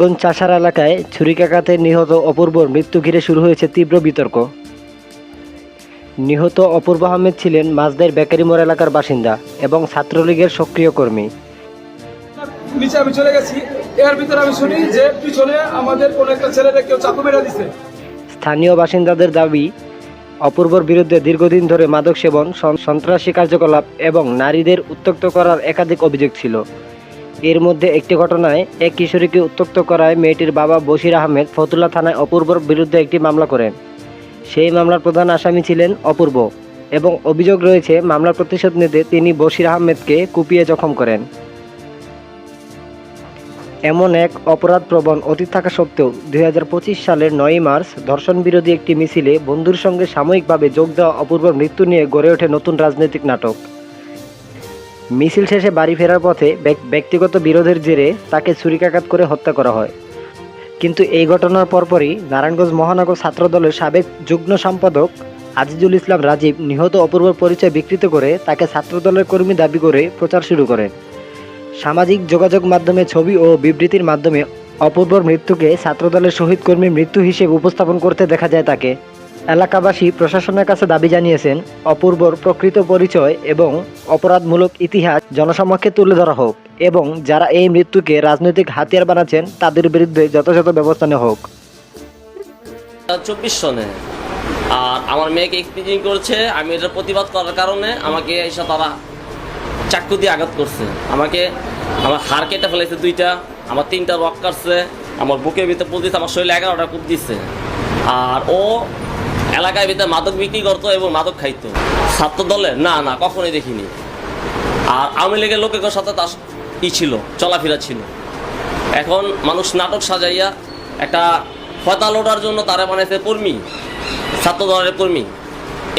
গঞ্জ চাষার এলাকায় ছুরিকাঘাতে নিহত অপূর্বর মৃত্যু ঘিরে শুরু হয়েছে তীব্র বিতর্ক। নিহত অপূর্ব আহমেদ ছিলেন মাঝদের বেকারি মোড় এলাকার বাসিন্দা এবং ছাত্রলীগের সক্রিয় কর্মী। নিচে আমি চলে গেছি। এর ভিতরে আমি শুনি যে পিছনে আমাদের কোন একটা কেউ চাকু মেরে দিছে। স্থানীয় বাসিন্দাদের দাবি অপূর্বর বিরুদ্ধে দীর্ঘদিন ধরে মাদক সেবন সন্ত্রাসী কার্যকলাপ এবং নারীদের উত্ত্যক্ত করার একাধিক অভিযোগ ছিল। এর মধ্যে একটি ঘটনায় এক কিশোরীকে উত্ত্যক্ত করায় মেয়েটির বাবা বশির আহমেদ ফতুল্লা থানায় অপূর্বর বিরুদ্ধে একটি মামলা করেন। সেই মামলার প্রধান আসামি ছিলেন অপূর্ব এবং অভিযোগ রয়েছে মামলার প্রতিশোধ নিতে তিনি বশির আহমেদকে কুপিয়ে জখম করেন। এমন এক অপরাধপ্রবণ অতীত থাকা সত্ত্বেও দুই হাজার পঁচিশ সালের নয়ই মার্চ ধর্ষণ বিরোধী একটি মিছিলে বন্ধুর সঙ্গে সাময়িকভাবে যোগ দেওয়া অপূর্বর মৃত্যু নিয়ে গড়ে ওঠে নতুন রাজনৈতিক নাটক। মিছিল শেষে বাড়ি ফেরার পথে ব্যক্তিগত বিরোধের জেরে তাকে ছুরিকাঘাত করে হত্যা করা হয়। কিন্তু এই ঘটনার পরপরই নারায়ণগঞ্জ মহানগর ছাত্রদলের সাবেক যুগ্ম সম্পাদক আজিজুল ইসলাম রাজীব নিহত অপূর্বর পরিচয় বিকৃত করে তাকে ছাত্রদলের কর্মী দাবি করে প্রচার শুরু করেন। সামাজিক যোগাযোগ মাধ্যমে ছবি ও বিবৃতির মাধ্যমে অপূর্বর মৃত্যুকে ছাত্রদলের শহীদ কর্মীর মৃত্যু হিসেবে উপস্থাপন করতে দেখা যায় তাকে। এলাকাবাসী প্রশাসনের কাছে দাবি জানিয়েছেন, অপূর্বর প্রকৃত পরিচয় এবং অপরাধমূলক ইতিহাস জনসমক্ষে তুলে ধরা হোক এবং যারা এই মৃত্যুকে রাজনৈতিক হাতিয়ার বানাচ্ছেন, তাদের বিরুদ্ধে যথাযথ ব্যবস্থা নেওয়া হোক। চব্বিশ সনে। আর আমার মেয়েকে এক্সপিজিং করছে, আমি এটার প্রতিবাদ করার কারণে আমাকে এসে তারা চাকু দিয়ে আঘাত করছে। আমাকে আমার হাড় কেটে ফেলেছে দুইটা, আমার তিনটা রক কাটছে, আমার বুকের ভিতরে পুল দিচ্ছে আমার শরীরে এগারোটা কূপ দিচ্ছে আর ও এলাকায় ভিতরে মাদক বিক্রি করতো এবং মাদক খাইতো। ছাত্র দলে না না, কখনোই দেখিনি। আর আওয়ামী লীগের লোকের সাথে তার ই ছিল, চলাফেরা ছিল। এখন মানুষ নাটক সাজাইয়া একটা ফতা লোটার জন্য তারা বানাইছে কর্মী ছাত্র দলের কর্মী।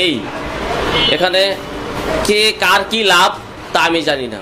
এই, এখানে কে, কার কি লাভ তা আমি জানি না।